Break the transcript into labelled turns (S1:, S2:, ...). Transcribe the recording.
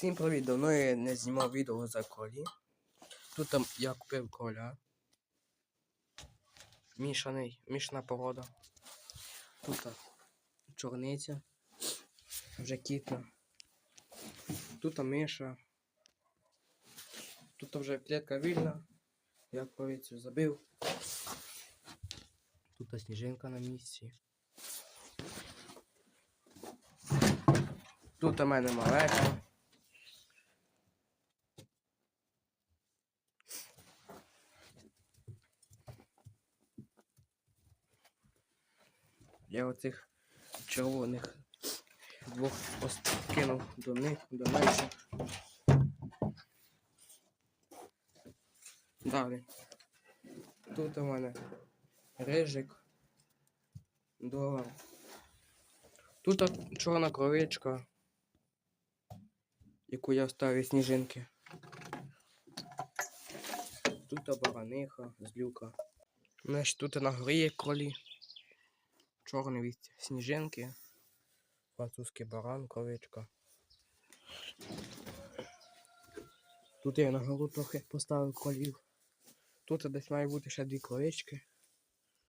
S1: Всім привіт! Давно я не знімав відео за колі. Тут там я купив коля. Мішаний, мішана порода. Тут а, чорниця. Вже кітна. Тут а, миша. Тут вже клітка вільна. Я повіцю забив. Тут сніжинка на місці. Тут у мене малека. Я оцих червоних двох кинув до них, до менше. Далі. Тут у мене рижик. Долар. Тут чорна кровичка, яку я ставив сніжинки. Тут бараниха, злюка. Значить, тут на горі є кролі. Чорний від сніжинки. Французький баран, ковичка. Тут я на голову трохи поставив колів. Тут десь має бути ще дві кровички.